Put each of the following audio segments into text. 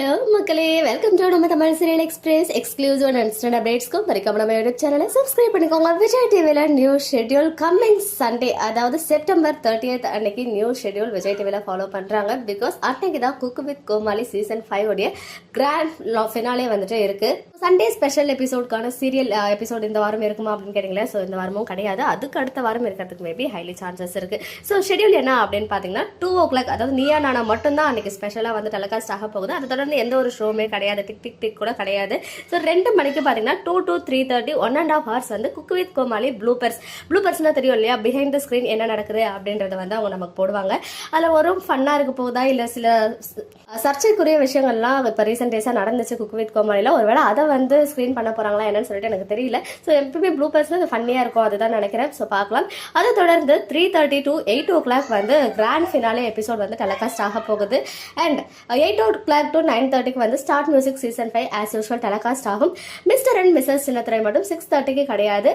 Hello மக்களே welcome to நம்ம Tamil serial express exclusive and instant அப்டேட்ஸ்க்கும் மறக்காம நம்ம யூடியூப் சேனலை சப்ஸ்கிரைப் பண்ணிக்கோங்க. விஜய் டிவியில் நியூ ஷெட்யூல் கம்மிங் சண்டே அதாவது செப்டம்பர் தேர்ட்டியத் அன்னைக்கு நியூ ஷெட்யூல் விஜய் டிவியில் ஃபாலோ பண்ணுறாங்க பிகாஸ் அன்னைக்கு தான் cook with Komali season five உடைய கிராண்ட் ஃபினாலே வந்துட்டு இருக்கு. சண்டே ஸ்பெஷல் எபிசோட்கான சீரியல் எபிசோட் இந்த வாரம் இருக்குமா அப்படின்னு கேட்டிங்களா ஸோ இந்த வாரமும் கிடையாது. அதுக்கு அடுத்த வாரம் இருக்கிறதுக்கு மேபி ஹைலி சான்சஸ் இருக்கு. ஸோ ஷெட்யூல் என்ன அப்படின்னு பார்த்தீங்கன்னா டூ ஓ கிளாக் அதாவது நீயா நானா மட்டும்தான் அன்னைக்கு ஸ்பெஷலாக வந்து டெலிகாஸ்ட் ஆக போகுது. அதை தொடர்ந்து எந்த ஒரு ஷோவுமே கிடையாது. டிக் டிக் டிக் கூட கிடையாது. ஸோ ரெண்டு மணிக்கு பார்த்தீங்கன்னா two to three thirty one and half hours வந்து குக் வித் கோமாளி ப்ளூபர்ஸ் ப்ளூபர்ஸ்னால் தெரியும் இல்லையா? பிஹைண்ட் த ஸ்க்ரீன் என்ன நடக்குது அப்படின்றத வந்து அவங்க நமக்கு போடுவாங்க. அதில் ஒரு ஃபன்னாக இருக்க போகுதா? இல்லை சில சர்ச்சைக்குரிய விஷயங்கள்லாம் இப்போ ரீசெண்ட் டேஸாக நடந்துச்சு குக் வித் கோமாளியில் ஒருவேளை அதை வந்து ஸ்க்ரீன் பண்ண போகிறாங்களா என்னன்னு சொல்லிட்டு எனக்கு தெரியல. ஸோ எப்பவுமே ப்ளூபர்ஸில் அது ஃபன்னியாக இருக்கும். அதுதான் நினைக்கிறேன். ஸோ பார்க்கலாம். அதை தொடர்ந்து three thirty to eight o'clock வந்து கிராண்ட் ஃபினாலே எபிசோட் வந்து டெலகாஸ்ட் ஆக போகுது. And eight o'clock to nine தேர்ட்டிக்கு வந்து start music season five as usual telecast ஆகும். மிஸ்டர் அண்ட் மிஸ்ஸஸ் சின்னத்துறை மட்டும் சிக்ஸ் தேர்ட்டிக்கு கிடையாது.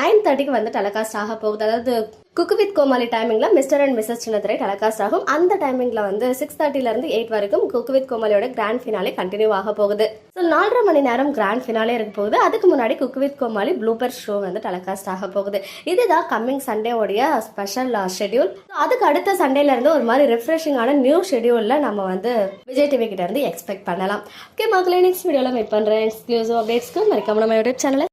நைன் தேர்ட்டிக்கு வந்து டெலகாஸ்ட் ஆக போகுது. அதாவது குக்கு வித் கோமாளி டைமிங்கில் mister and missus Chinnathirai telecast ஆகும். அந்த டைமிங்கில் வந்து சிக்ஸ் தேர்ட்டிலேருந்து எயிட் வரைக்கும் குக்கு வித் கோமாளியோட கிராண்ட் ஃபினாலே கண்டினியூ ஆக போகுது. ஸோ நாலரை மணி நேரம் கிராண்ட் ஃபினாலே இருக்க போகுது. அதுக்கு முன்னாடி cook with Komali blooper show வந்து டெலகாஸ்ட் ஆக போகுது. இதுதான் கம்மிங் சண்டேவோடைய ஸ்பெஷல் ஷெட்யூல் அதுக்கு அடுத்த சண்டேல இருந்து ஒரு மாதிரி ரிஃப்ரெஷிங்கான நியூ ஷெட்யூலில் நம்ம வந்து விஜய் டிவி கிட்ட இருந்து எக்ஸ்பெக்ட் பண்ணலாம். ஓகே மக்களே நெக்ஸ்ட் வீடியோவில் மீட் பண்ணுறேன் எக்ஸ்க்ளூசிவ் அப்டேட்ஸ்க்கு மறக்காம நம்ம யூடியூப் சேனலை